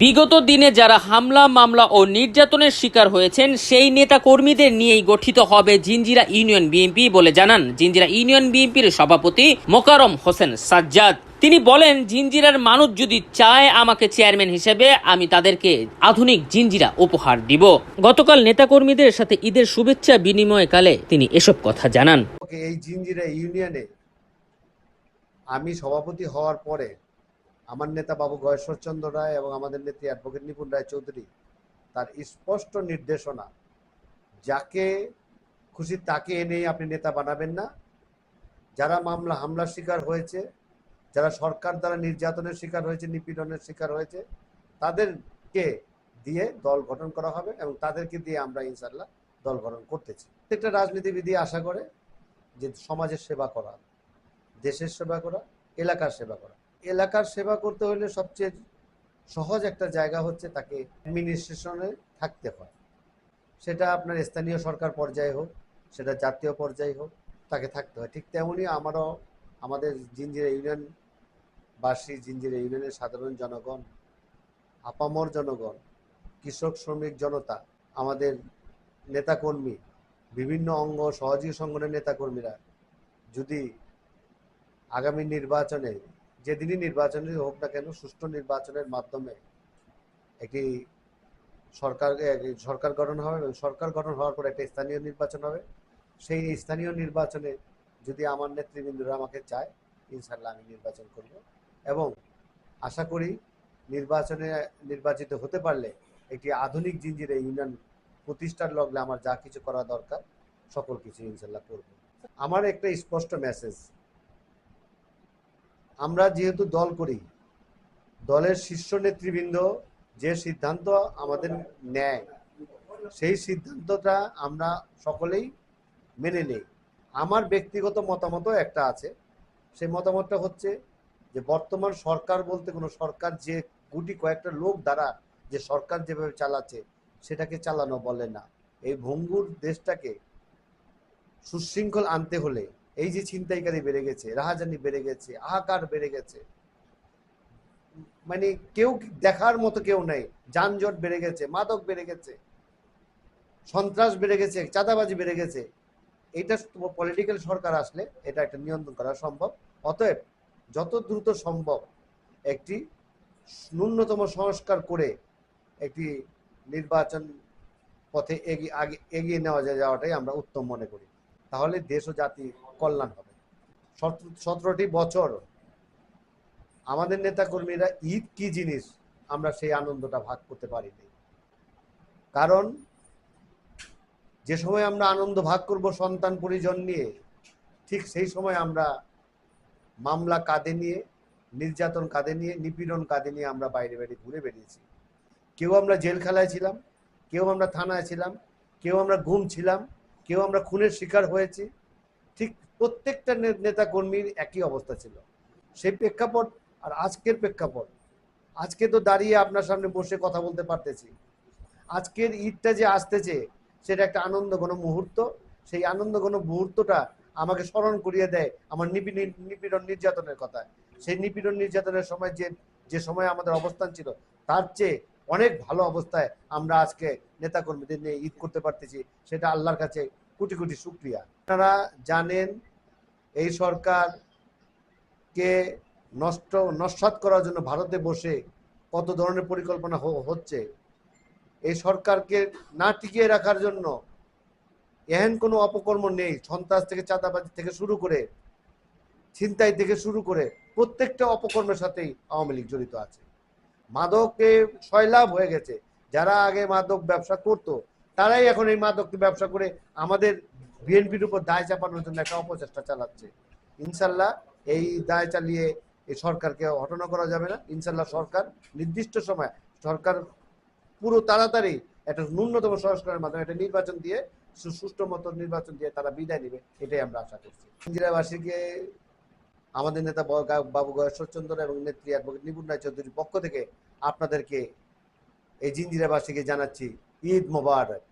বিগত দিনে যারা হামলা, মামলা ও নির্যাতনের শিকার হয়েছেন, সেই নেতা কর্মীদের নিয়েই গঠিত হবে জিঞ্জিরা ইউনিয়ন বিএনপি বলে জানান জিঞ্জিরা ইউনিয়ন বিএনপির সভাপতি মোকারম হোসেন সাজ্জাদ। তিনি বলেন জিঞ্জিরার মানুষ যদি চায় আমাকে চেয়ারম্যান হিসেবে, আমি তাদেরকে আধুনিক জিঞ্জিরা উপহার দিব। গতকাল নেতাকর্মীদের সাথে ঈদের শুভেচ্ছা বিনিময়কালে তিনি এসব কথা জানান। এই জিঞ্জিরা ইউনিয়নে আমি সভাপতি হওয়ার পরে আমার নেতা বাবু গয়েশ্বরচন্দ্র রায় এবং আমাদের নেত্রী অ্যাডভোকেট নিপুণ রায় চৌধুরী, তার স্পষ্ট নির্দেশনা, যাকে খুশি তাকে এনে আপনি নেতা বানাবেন না। যারা মামলা, হামলার শিকার হয়েছে, যারা সরকার দ্বারা নির্যাতনের শিকার হয়েছে, নিপীড়নের শিকার হয়েছে, তাদেরকে দিয়ে দল গঠন করা হবে এবং তাদেরকে দিয়ে আমরা ইনশাল্লাহ দল গঠন করতেছি। প্রত্যেকটা রাজনীতিবিদই আশা করে যে সমাজের সেবা করা, দেশের সেবা করা, এলাকার সেবা করা। এলাকার সেবা করতে হলে সবচেয়ে সহজ একটা জায়গা হচ্ছে তাকে অ্যাডমিনিস্ট্রেশনে থাকতে হয়। সেটা আপনার স্থানীয় সরকার পর্যায়ে হোক, সেটা জাতীয় পর্যায়ে হোক, তাকে থাকতে হয়। ঠিক তেমনই আমারও, আমাদের জিঞ্জিরা ইউনিয়ন বাসী জিঞ্জিরা ইউনিয়নের সাধারণ জনগণ, আপামর জনগণ, কৃষক শ্রমিক জনতা, আমাদের নেতাকর্মী, বিভিন্ন অঙ্গ, সহযোগী সংগঠনের নেতাকর্মীরা যদি আগামী নির্বাচনে যেদিনই নির্বাচনই হোক না কেন, সুষ্ঠু নির্বাচনের মাধ্যমে একটি সরকার সরকার গঠন হবে এবং সরকার গঠন হওয়ার পর একটা স্থানীয় নির্বাচন হবে। সেই স্থানীয় নির্বাচনে যদি আমার নেতৃবৃন্দরা আমাকে চায় ইনশাল্লাহ আমি নির্বাচন করব এবং আশা করি নির্বাচনে নির্বাচিত হতে পারলে একটি আধুনিক জিঞ্জিরে ইউনিয়ন প্রতিষ্ঠার লগ্নে আমার যা কিছু করা দরকার, সকল কিছু ইনশাল্লাহ করব। আমার একটা স্পষ্ট মেসেজ আমরা যেহেতু দল করি, দলের শীর্ষ নেতৃবৃন্দ যে সিদ্ধান্ত আমাদের নেয়, সেই সিদ্ধান্তটা আমরা সকলেই মেনে নেই। আমার ব্যক্তিগত মতামত একটা আছে। সেই মতামতটা হচ্ছে যে বর্তমান সরকার বলতে কোনো সরকার যে গুটি কয়েকটা লোক দ্বারা যে সরকার যেভাবে চালাচ্ছে, সেটাকে চালানো বলে না। এই ভঙ্গুর দেশটাকে সুশৃঙ্খল আনতে হলে এই যে ছিনতাইকারী বেড়ে গেছে, রাহাজানি বেড়ে গেছে আহাকার বেড়ে গেছে মানে কেউ দেখার মতো কেউ নেই, যানজট বেড়ে গেছে, মাদক বেড়ে গেছে, সন্ত্রাস বেড়ে গেছে, চাঁদাবাজি বেড়ে গেছে, এটা পলিটিক্যাল সরকার আসলে এটা একটা নিয়ন্ত্রণ করা সম্ভব। অতএব যত দ্রুত সম্ভব একটি ন্যূনতম সংস্কার করে একটি নির্বাচন পথে এগিয়ে, আগে এগিয়ে নেওয়া যাওয়াটাই আমরা উত্তম মনে করি। তাহলে দেশ ও জাতি কল্যাণ হবে। সতেরোটি বছর আমাদের নেতাকর্মীরা ঈদ কি জিনিস আমরা সেই আনন্দটা ভাগ করতে পারিনি। কারণ যে সময় আমরা আনন্দ ভাগ করব সন্তান পরিজন নিয়ে, ঠিক সেই সময় আমরা মামলা কাঁধে নিয়ে, নির্যাতন কাঁধে নিয়ে, নিপীড়ন কাঁধে নিয়ে আমরা বাইরে বাইরে ঘুরে বেরিয়েছি কেউ আমরা জেলখানায় ছিলাম, কেউ আমরা থানায় ছিলাম, কেউ আমরা ঘুম ছিলাম কেউ আমরা খুনের শিকার হয়েছি। ঠিক প্রত্যেকটা নেতা কর্মীর একই অবস্থা ছিল। সেই প্রেক্ষাপট আর আজকের প্রেক্ষাপট। আজকে তো দাঁড়িয়ে আপনার সামনে বসে কথা বলতে পারতেছি। আজকের ঈদটা যে আসতেছে, সেটা একটা আনন্দ ঘন মুহূর্ত। সেই আনন্দ ঘন মুহূর্তটা আমাকে স্মরণ করিয়ে দেয় আমার নিপীড়ন নির্যাতনের কথা সেই নিপীড়ন নির্যাতনের সময় যে যে সময় আমাদের অবস্থান ছিল, তার চেয়ে অনেক ভালো অবস্থায় আমরা আজকে নেতাকর্মীদের নিয়ে ঈদ করতে পারতেছি। সেটা আল্লাহর কাছে কোটি কোটি শুক্রিয়া। আপনারা জানেন, এই সরকারকে নষ্ট, নস্বাত করার জন্য ভারতে বসে কত ধরনের পরিকল্পনা হচ্ছে, এই সরকারকে না টিকিয়ে রাখার জন্য এহেন কোনো অপকর্ম নেই। সন্ত্রাস থেকে, চাঁদাবাজি থেকে শুরু করে, ছিনতাই থেকে শুরু করে প্রত্যেকটা অপকর্মের সাথেই আওয়ামী লীগ জড়িত আছে। মাদকে সয়লাভ হয়ে গেছে। যারা আগে মাদক ব্যবসা করত তারাই এখন এই মাদক ব্যবসা করে আমাদের বিএনপির উপর দায় চাপানোর জন্য একটা অপচেষ্টা চালাচ্ছে। ইনশাল্লাহ এই দায় চালিয়ে এই সরকারকে হটনা করা যাবে না। ইনশাল্লাহ সরকার নির্দিষ্ট সময় সরকার পুরো তাড়াতাড়ি একটা ন্যূনতম সংস্কারের মাধ্যমে একটা নির্বাচন দিয়ে সুষ্ঠু মতো নির্বাচন দিয়ে তারা বিদায় নেবে, এটাই আমরা আশা করছি। ইন্দিরাবাসীকে আমাদের নেতা বাবু গয়েশ্বরচন্দ্র এবং নেত্রী অ্যাডভোকেট নিপুণ রায় চৌধুরীর পক্ষ থেকে আপনাদেরকে এই জিঞ্জিরাবাসীকে জানাচ্ছি ঈদ মোবারক